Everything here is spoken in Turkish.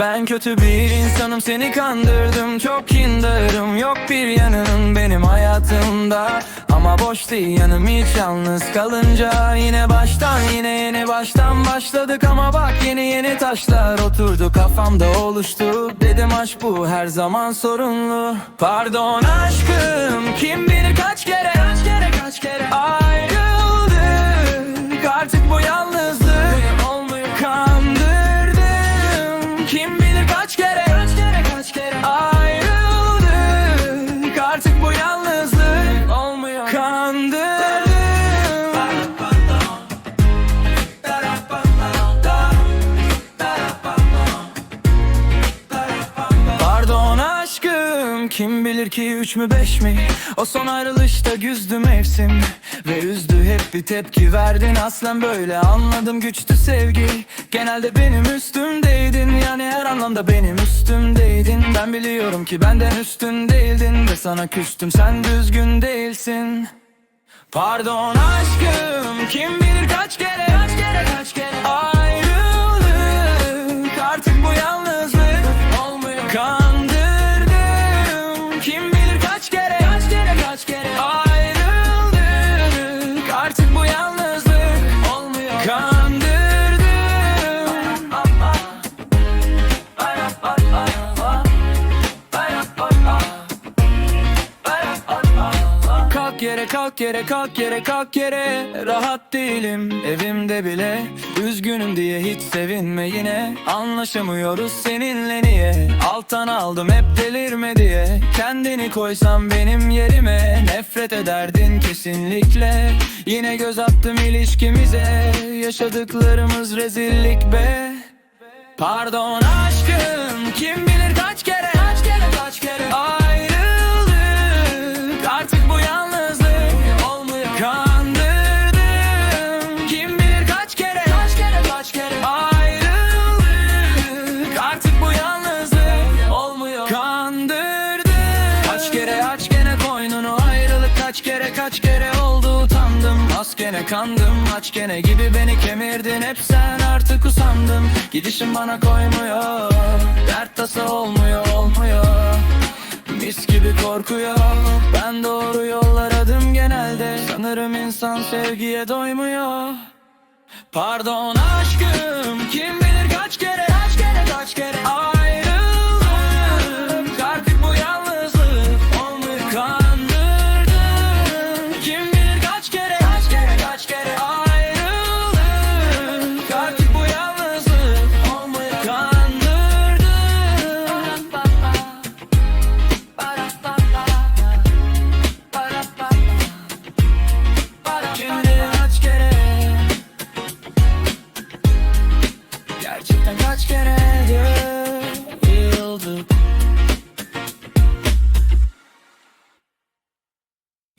Ben kötü bir insanım seni kandırdım Çok kindarım. Yok bir yanın benim hayatımda. Ama boş değil yanım hiç yalnız kalınca. Yine baştan yine yeni baştan başladık. Ama bak yeni yeni taşlar oturdu kafamda oluştu. Dedim aşk bu her zaman sorunlu. Pardon aşkım kim bilir kaç kere Kaç kere kaç kere bilir kaç kim bilir ki üç mü beş mi? O son ayrılışta güzdü mevsim Ve üzdü hep bir tepki verdin. Aslen böyle anladım güçtü sevgi. Genelde benim üstümdeydin. Yani her anlamda benim üstümdeydin. Ben biliyorum ki benden üstün değildin. Ve sana küstüm sen düzgün değilsin. Pardon aşkım kim bilir kaç kere Yere kalk yere kalk yere kalk yere. Rahat değilim evimde bile. Üzgünüm diye hiç sevinme yine. Anlaşamıyoruz seninle niye? Alttan aldım hep delirme diye. Kendini koysam benim yerime. Nefret ederdin kesinlikle. Yine göz attım ilişkimize. Yaşadıklarımız rezillik be. Pardon aşkım kim gene kandım aç gene gibi beni kemirdin. Hep sen artık usandım. Gidişin bana koymuyor Dert tasa olmuyor olmuyor. Mis gibi korkuyor. Ben doğru yollar adım genelde. Sanırım insan sevgiye doymuyor. Pardon aşkım